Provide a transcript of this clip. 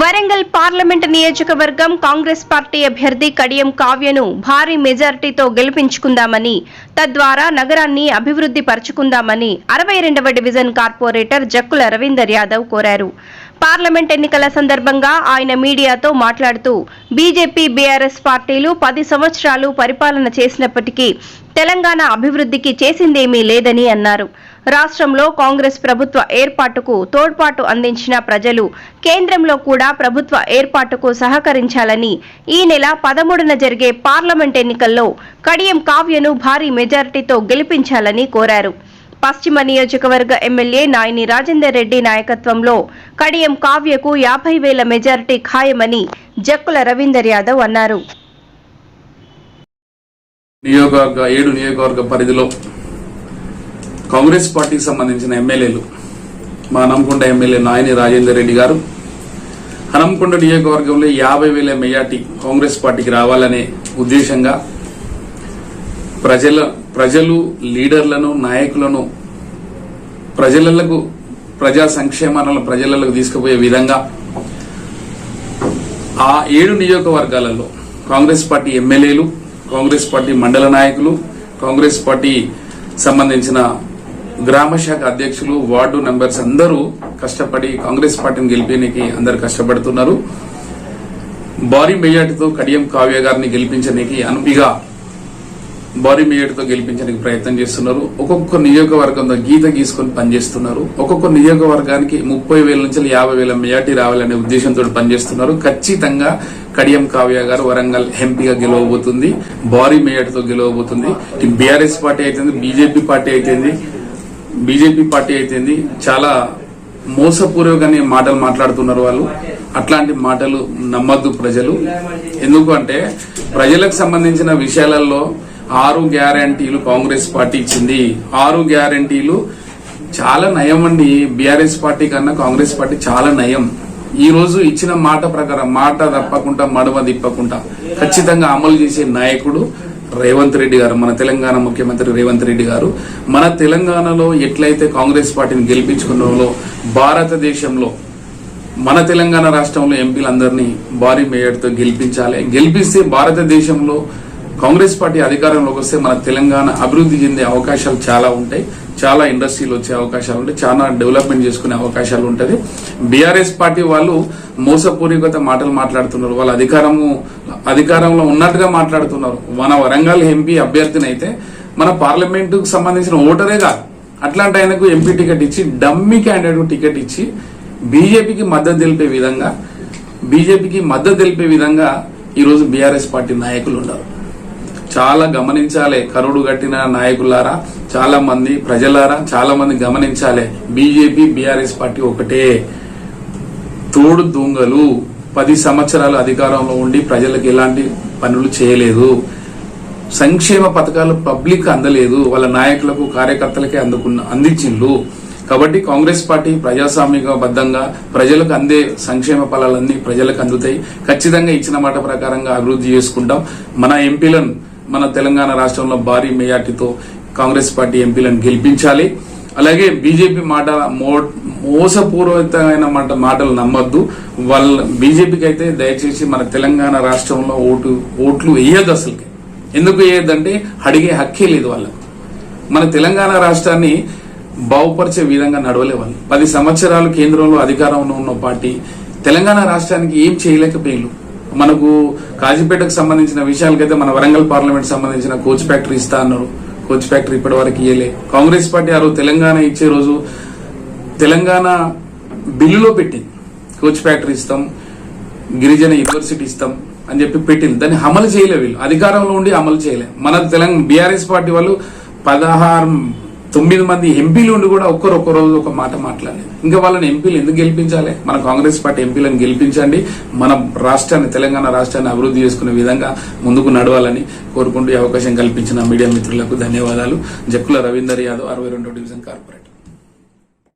Warangal parliament నియోజకవర్గం Congress party అభ్యర్థి కడియం కావ్యను భారీ మెజారిటీతో గెలిపించుకుందామని తద్వారా నగరాన్ని అభివృద్ధి పరుచుకుందామని అరవై రెండవ డివిజన్ కార్పొరేటర్ జక్కుల రవీందర్ యాదవ్ కోరారు. పార్లమెంట్ ఎన్నికల సందర్భంగా ఆయన మీడియాతో మాట్లాడుతూ బీజేపీ బీఆర్ఎస్ పార్టీలు పది సంవత్సరాలు పరిపాలన చేసినప్పటికీ తెలంగాణ అభివృద్ధికి చేసిందేమీ లేదని అన్నారు. రాష్ట్రంలో కాంగ్రెస్ ప్రభుత్వ ఏర్పాటుకు తోడ్పాటు అందించిన ప్రజలు కేంద్రంలో కూడా ప్రభుత్వ ఏర్పాటుకు సహకరించాలని ఈ నెల పదమూడున జరిగే పార్లమెంట్ ఎన్నికల్లో కడియం కావ్యను భారీ మెజారిటీతో గెలిపించాలని కోరారు. పశ్చిమ నియోజకవర్గ ఎమ్మెల్యే నాయని రాజేందర్ రెడ్డి నాయకత్వంలో కడియం కావ్యకు యాభై వేల మెజారిటీ ఖాయమని జక్కుల రవీందర్ యాదవ్ అన్నారు. నియోగవర్గ ఏడు నియోగవర్గ పరిధిలో కాంగ్రెస్ పార్టీకి సంబంధించిన ఎమ్మెల్యేలు మా హనంకొండ ఎమ్మెల్యే నాయని రాజేందర్ రెడ్డి గారు హనంకొండ నియోజకవర్గంలో యాభై వేల మెజార్టీ కాంగ్రెస్ పార్టీకి రావాలనే ఉద్దేశంగా ప్రజల ప్రజలు లీడర్లను నాయకులను ప్రజలకు ప్రజా సంక్షేమాలను ప్రజలకు తీసుకుపోయే విధంగా ఆ ఏడు నియోజకవర్గాలలో కాంగ్రెస్ పార్టీ ఎమ్మెల్యేలు కాంగ్రెస్ పార్టీ మండల నాయకులు కాంగ్రెస్ పార్టీ సంబంధించిన గ్రామ శాఖ అధ్యక్షులు వార్డు మెంబర్స్ అందరూ కష్టపడి కాంగ్రెస్ పార్టీని గెలిపేనికి అందరు కష్టపడుతున్నారు. భారీ మెజార్టీతో కడియం కావ్య గారిని గెలిపించడానికి అనుపిగా భారీ మెజార్టీతో గెలిపించడానికి ప్రయత్నం చేస్తున్నారు. ఒక్కొక్క నియోజకవర్గంలో గీత గీసుకొని పనిచేస్తున్నారు. ఒక్కొక్క నియోజకవర్గానికి ముప్పై వేల నుంచి యాభై వేల మెజార్టీ రావాలనే ఉద్దేశంతో పనిచేస్తున్నారు. ఖచ్చితంగా కడియం కావ్య గారు వరంగల్ ఎంపీగా గెలవబోతుంది. భారీ మెజార్టీతో గెలవబోతుంది. బీఆర్ఎస్ పార్టీ అయితేంది బీజేపీ పార్టీ అయితేంది బీజేపీ పార్టీ అయితేంది చాలా మోసపూర్వకనే మాటలు మాట్లాడుతున్నారు వాళ్ళు. అట్లాంటి మాటలు నమ్మద్దు ప్రజలు. ఎందుకంటే ప్రజలకు సంబంధించిన విషయాలలో ఆరు గ్యారంటీలు కాంగ్రెస్ పార్టీ ఇచ్చింది. ఆరు గ్యారంటీలు చాలా నయం అండి. బీఆర్ఎస్ పార్టీ కన్నా కాంగ్రెస్ పార్టీ చాలా నయం. ఈ రోజు ఇచ్చిన మాట ప్రకారం మాట తప్పకుండా మడమ తిప్పకుండా ఖచ్చితంగా అమలు చేసే నాయకుడు రేవంత్ రెడ్డి గారు మన తెలంగాణ ముఖ్యమంత్రి రేవంత్ రెడ్డి గారు మన తెలంగాణలో ఎట్లయితే కాంగ్రెస్ పార్టీని గెలిపించుకున్నారో భారతదేశంలో మన తెలంగాణ రాష్ట్రంలో ఎంపీలందరినీ భారీ మేయర్తో గెలిపించాలి. గెలిపిస్తే భారతదేశంలో కాంగ్రెస్ పార్టీ అధికారంలోకి వస్తే మన తెలంగాణ అభివృద్ధి చెందే అవకాశాలు చాలా ఉంటాయి. చాలా ఇండస్ట్రీలు వచ్చే అవకాశాలు ఉంటాయి. చాలా డెవలప్మెంట్ చేసుకునే అవకాశాలు ఉంటుంది. బీఆర్ఎస్ పార్టీ వాళ్ళు మోసపూరికత మాటలు మాట్లాడుతున్నారు. వాళ్ళ అధికారము అధికారంలో ఉన్నట్టుగా మాట్లాడుతున్నారు. మన వరంగల్ ఎంపీ అభ్యర్థినైతే మన పార్లమెంటుకు సంబంధించిన ఓటరే కాదు. అట్లాంటి ఆయనకు ఎంపీ టికెట్ ఇచ్చి డమ్మీ క్యాండిడేట్ టికెట్ ఇచ్చి బీజేపీకి మద్దతు తెలిపే విధంగా బీజేపీకి మద్దతు తెలిపే విధంగా ఈరోజు బీఆర్ఎస్ పార్టీ నాయకులు ఉన్నారు. చాలా గమనించాలి కరుడు కట్టిన నాయకులారా చాలా మంది ప్రజలారా చాలా మంది గమనించాలి. బీజేపీ బీఆర్ఎస్ పార్టీ ఒకటే. తోడు దొంగలు పది సంవత్సరాలు అధికారంలో ఉండి ప్రజలకు ఎలాంటి పనులు చేయలేదు. సంక్షేమ పథకాలు పబ్లిక్ అందలేదు. వాళ్ళ నాయకులకు కార్యకర్తలకే అందుకున్న అందించిండ్లు కాబట్టి కాంగ్రెస్ పార్టీ ప్రజాస్వామికబద్ధంగా ప్రజలకు అందే సంక్షేమ ఫలాలన్నీ ప్రజలకు అందుతాయి. ఖచ్చితంగా ఇచ్చిన మాట ప్రకారంగా అభివృద్ధి చేసుకుంటాం. మన ఎంపీలను మన తెలంగాణ రాష్ట్రంలో భారీ మెజార్టీతో కాంగ్రెస్ పార్టీ ఎంపీలను గెలిపించాలి. అలాగే బీజేపీ మాట మో- మోసపూర్వకమైన మాట మాటలు నమ్మొద్దు. వాళ్ళ బీజేపీకి అయితే దయచేసి మన తెలంగాణ రాష్ట్రంలో ఓటు ఓట్లు వేయద్దు అసలుకి. ఎందుకు వేయద్దంటే అడిగే హక్కే లేదు వాళ్ళకు. మన తెలంగాణ రాష్ట్రాన్ని బాగుపరిచే విధంగా నడవలే వాళ్ళు పది సంవత్సరాలు కేంద్రంలో అధికారంలో ఉన్న పార్టీ తెలంగాణ రాష్ట్రానికి ఏం చేయలేకపోయారు మనకు కాజీపేటకు సంబంధించిన విషయాలకైతే మన వరంగల్ పార్లమెంట్ సంబంధించిన కోచ్ ఫ్యాక్టరీ ఇస్తా అన్నారు. కోచ్ ఫ్యాక్టరీ ఇప్పటి వరకు ఇయ్యలే. కాంగ్రెస్ పార్టీ ఆ రోజు తెలంగాణ ఇచ్చే రోజు తెలంగాణ బిల్లులో పెట్టింది. కోచ్ ఫ్యాక్టరీ ఇస్తాం గిరిజన యూనివర్సిటీ ఇస్తాం అని చెప్పి పెట్టింది. దాన్ని అమలు చేయలే వీళ్ళు. అధికారంలో ఉండి అమలు చేయలే. మన తెలంగాణ బీఆర్ఎస్ పార్టీ వాళ్ళు పదహారు తొమ్మిది మంది ఎంపీలు ఉండి కూడా ఒక్కరు ఒక్క రోజు ఒక మాట మాట్లాడలేదు. ఇంకా వాళ్ళని ఎంపీలు ఎందుకు గెలిపించాలి? మన కాంగ్రెస్ పార్టీ ఎంపీలను గెలిపించండి. మన రాష్ట్రాన్ని తెలంగాణ రాష్ట్రాన్ని అభివృద్ధి చేసుకునే విధంగా ముందుకు నడవాలని కోరుకుంటూ ఈ అవకాశం కల్పించిన మీడియా మిత్రులకు ధన్యవాదాలు. జక్కుల రవీందర్ యాదవ్ అరవై రెండో డివిజన్ కార్పొరేట్